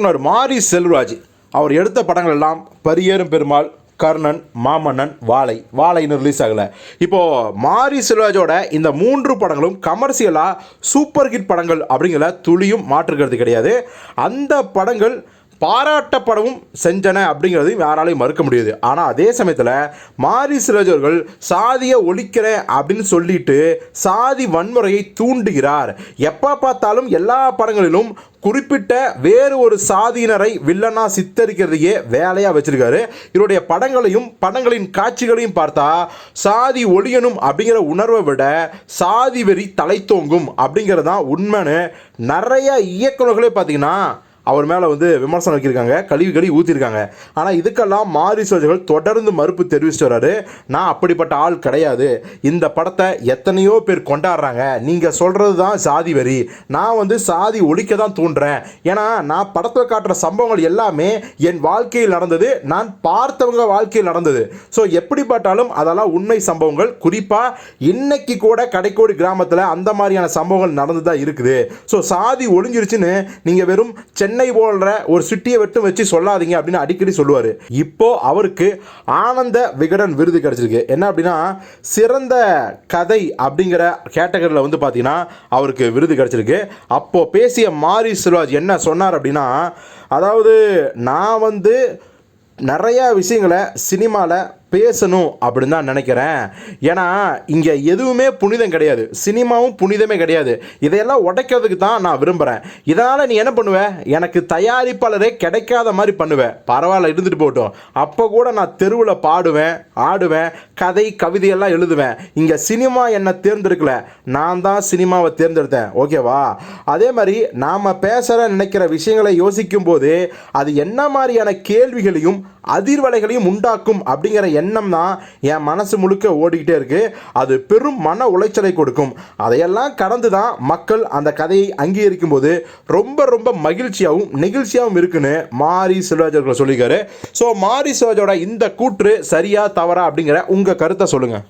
இயக்குனர் மாரி செல்வராஜ். அவர் எடுத்த படங்கள் எல்லாம் பரியேறும் பெருமாள் கர்ணன் மாமன்னன் வாழை வாழை இன்னும் ரிலீஸ் ஆகலை. இப்போது மாரி செல்வராஜோட இந்த மூன்று படங்களும் கமர்ஷியலாக சூப்பர் ஹிட் படங்கள் அப்படிங்கிற துளியும் மாற்றுக்கிறது கிடையாது. அந்த படங்கள் பாராட்டப்படவும் செஞ்சன அப்படிங்கிறதையும் யாராலையும் மறுக்க முடியாது. ஆனால் அதே சமயத்தில் மாரி செல்வராஜ் அவர்கள் சாதியை ஒழிக்கிறேன் அப்படின்னு சொல்லிட்டு சாதி வன்முறையை தூண்டுகிறார். எப்போ பார்த்தாலும் எல்லா படங்களிலும் குறிப்பிட்ட வேறு ஒரு சாதியினரை வில்லனா சித்தரிக்கிறதையே வேலையாக வச்சிருக்காரு. இவருடைய படங்களையும் படங்களின் காட்சிகளையும் பார்த்தா சாதி ஒழியணும் அப்படிங்கிற உணர்வை விட சாதி வெறி தலைத்தோங்கும் அப்படிங்கிறது தான் உண்மைன்னு நிறைய இயக்குநர்களே பார்த்தீங்கன்னா அவர் மேலே வந்து விமர்சனம் வைக்கிருக்காங்க கழுவி கழுவி ஊற்றிருக்காங்க ஆனால் இதுக்கெல்லாம் மாரி சோஜர்கள் தொடர்ந்து மறுப்பு தெரிவிச்சுட்டு வராரு. நான் அப்படிப்பட்ட ஆள் கிடையாது. இந்த படத்தை எத்தனையோ பேர் கொண்டாடுறாங்க. நீங்கள் சொல்கிறது தான் சாதி வரி. நான் வந்து சாதி ஒழிக்க தான் தூண்டுறேன். ஏன்னா நான் படத்தில் காட்டுற சம்பவங்கள் எல்லாமே என் வாழ்க்கையில் நடந்தது. நான் பார்த்தவங்க வாழ்க்கையில் நடந்தது. ஸோ எப்படி பார்த்தாலும் அதெல்லாம் உண்மை சம்பவங்கள். குறிப்பாக இன்னைக்கு கூட கடைக்கோடி கிராமத்தில் அந்த மாதிரியான சம்பவங்கள் நடந்து தான் இருக்குது. ஸோ சாதி ஒழிஞ்சிருச்சுன்னு நீங்கள் வெறும் சென்னை சென்னை போன்ற ஒரு சிட்டியை வெட்டும் வச்சு சொல்லாதீங்க அப்படின்னு அடிக்கடி சொல்லுவார். இப்போ அவருக்கு ஆனந்த விகடன் விருது கிடைச்சிருக்கு. என்ன அப்படின்னா சிறந்த கதை அப்படிங்கிற கேட்டகரியில் வந்து பார்த்தீங்கன்னா அவருக்கு விருது கிடைச்சிருக்கு. அப்போது பேசிய மாரி செல்வாஜ் என்ன சொன்னார் அப்படின்னா அதாவது நான் வந்து நிறையா விஷயங்களை சினிமாவில் பேசணும் அப்படின்னு தான் நினைக்கிறேன். ஏன்னா இங்கே எதுவுமே புனிதம் கிடையாது. சினிமாவும் புனிதமே கிடையாது. இதையெல்லாம் உடைக்கிறதுக்கு தான் நான் விரும்புகிறேன் இதனால் நீ என்ன பண்ணுவ? எனக்கு தயாரிப்பாளரே கிடைக்காத மாதிரி பண்ணுவேன் பரவாயில்ல இருந்துட்டு போட்டோம் அப்போ கூட நான் தெருவில் பாடுவேன் ஆடுவேன் கதை கவிதையெல்லாம் எழுதுவேன். இங்கே சினிமா என்னை தேர்ந்தெடுக்கல. நான் தான் சினிமாவை தேர்ந்தெடுத்தேன். ஓகேவா? அதே மாதிரி நாம் பேசுகிற நினைக்கிற விஷயங்களை யோசிக்கும் போது அது என்ன மாதிரியான கேள்விகளையும் அதிர்வலைகளையும் உண்டாக்கும் அப்படிங்கிற எண்ணம் தான் என் மனசு முழுக்க ஓடிக்கிட்டே இருக்குது அது பெரும் மன உளைச்சலை கொடுக்கும். அதையெல்லாம் கடந்து தான் மக்கள் அந்த கதையை அங்கீகரிக்கும் போது ரொம்ப ரொம்ப மகிழ்ச்சியாகவும் நெகிழ்ச்சியாகவும் இருக்குன்னு மாரி செல்வராஜ் அவர்கள் சொல்லியிருக்காரு. ஸோ மாரி சிவராஜோட இந்த கூற்று சரியா தவறா அப்படிங்கிற உங்கள் கருத்தை சொல்லுங்கள்